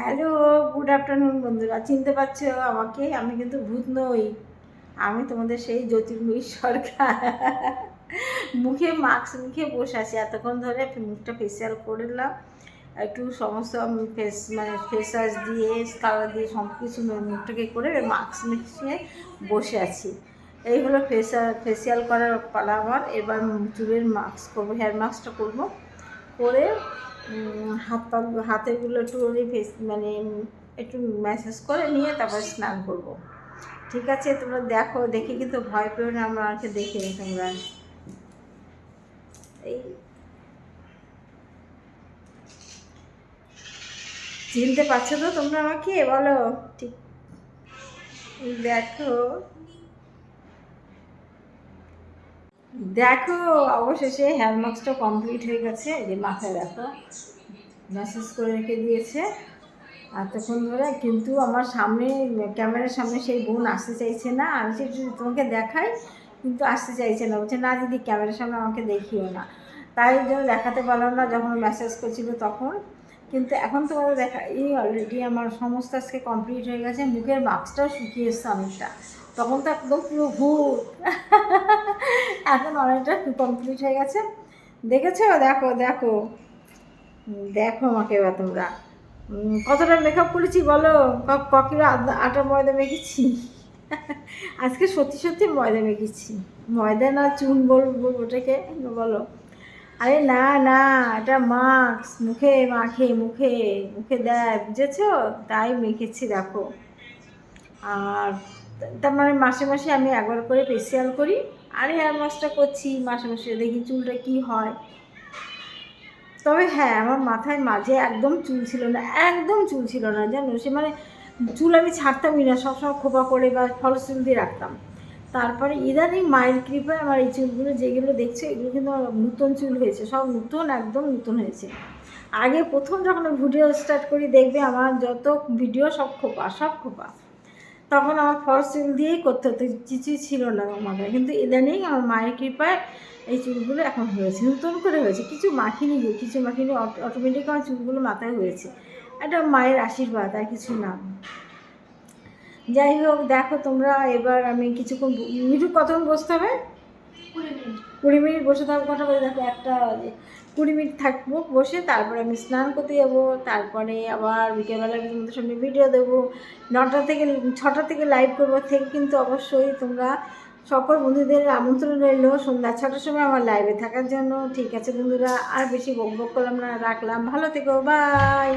Hello good afternoon বন্ধুরা। চিনতে পারছ আমাকে? আমি কিন্তু ভূত নই। আমি তোমাদের সেই জ্যোতির্ময়ী সরকার। মুখে মাস্ক মুখে বসে আছি। এতক্ষণ ধরে মুখটা ফেসিয়াল করলাম। একটু সমস্ত ফেস মানে ফেস ওয়াশ দিয়ে কালার দিয়ে সব কিছু মুখটাকে করে মাস্ক মিশিয়ে বসে আছি। এই হলো ফেসিয়াল ফেসিয়াল করার পালা আমার। এবার চুলের মাস্ক করব হেয়ার মাস্কটা করব। করে হাত পা হাতেরগুলো একটু ফেস মানে একটু ম্যাসেজ করে নিয়ে তারপর স্নান করব। ঠিক আছে, তোমরা দেখো, দেখে কিন্তু ভয় পেও না আমাকে দেখে তোমরা। এই। চিনতে পারছ তো তোমরা আমাকে? বলো। ঠিক। দেখো। দেখো, অবশেষে হেয়ার মাস্কটা কমপ্লিট হয়ে গেছে। এই যে মাথায় দেখো মেসেজ করে রেখে দিয়েছে। এতক্ষণ ধরে কিন্তু আমার সামনে, ক্যামেরার সামনে সেই বোন আসতে চাইছে না। আমি সে তোমাকে দেখাই, কিন্তু আসতে চাইছে না। বলছে, না দিদি, ক্যামেরার সামনে আমাকে দেখিও না। তাই জন্য দেখাতে পারলাম না, যখন মেসেজ করছিল তখন। কিন্তু এখন তোমাদের দেখা, এই অলরেডি আমার সমস্ত আজকে কমপ্লিট হয়ে গেছে, মুখের মাস্কটাও শুকিয়ে এসছে অনেকটা। তখন তো একদম পুরো ভূত। এখন অনেকটা কমপ্লিট হয়ে গেছে। দেখেছ? দেখো দেখো। দেখো আমাকে এবার তোমরা। কতটা মেকআপ করেছি বলো? ক- ক কিলো আদা- আটা ময়দা মেখেছি? আজকে সত্যি সত্যি ময়দা মেখেছি। ময়দা না চুন বলব ওটাকে বলো। আরে না না, এটা মাস্ক, মুখে মাখে, মুখে মুখে দেয়, বুঝেছ? তাই মেখেছি, দেখো। আর তার মানে মাসে মাসে আমি একবার করে ফেসিয়াল করি। আর হেয়ার মাস্কটা করছি, মাসে মাসে দেখি চুলটা কি হয়। তবে হ্যাঁ আমার মাথায় মাঝে একদম চুল ছিল না, একদম চুল ছিল না, জানো? সে মানে চুল আমি ছাড়তামই না সবসময় খোপা করে বা ফলস চুল দিয়ে রাখতাম। তারপরে ইদানিং মায়ের কৃপায় আমার এই চুলগুলো যেগুলো দেখছ, এগুলো কিন্তু আমার নতুন চুল হয়েছে, সব নতুন, একদম নতুন হয়েছে। আগে প্রথম যখন ভিডিও স্টার্ট করি, দেখবে আমার যত ভিডিও সব খোপা সব খোপা। তখন আমার ফলস চুল দিয়েই করতে হতো, কিছুই ছিল না মাথায়। কিন্তু ইদানিং আমার মায়ের কৃপায় এই চুলগুলো এখন হয়েছে, নতুন করে হয়েছে। কিছু মাখিনি গিয়ে কিছু মাখিনি অটোমেটিক আমার চুলগুলো মাথায় হয়েছে। এটা মায়ের আশীর্বাদ, আর কিছু না। যাই হোক দেখো তোমরা এবার আমি কিছুক্ষণ মিঠু কতক্ষণ বসতে হবে? কুড়ি মিনিট। বসে থাকব কথা বলে দেখো একটা কুড়ি মিনিট থাকব বসে তারপরে আমি স্নান করতে যাব তারপরে আবার বিকেলবেলা তোমাদের সামনে ভিডিও দেবো। নটা থেকে ছটা থেকে লাইভ করব থেকে কিন্তু অবশ্যই তোমরা সকল বন্ধুদের আমন্ত্রণ রইল। সন্ধ্যা ছটার সময় আমার লাইভে থাকার জন্য। ঠিক আছে বন্ধুরা আর বেশি বক বক করলাম না রাখলাম। ভালো থেকো বাই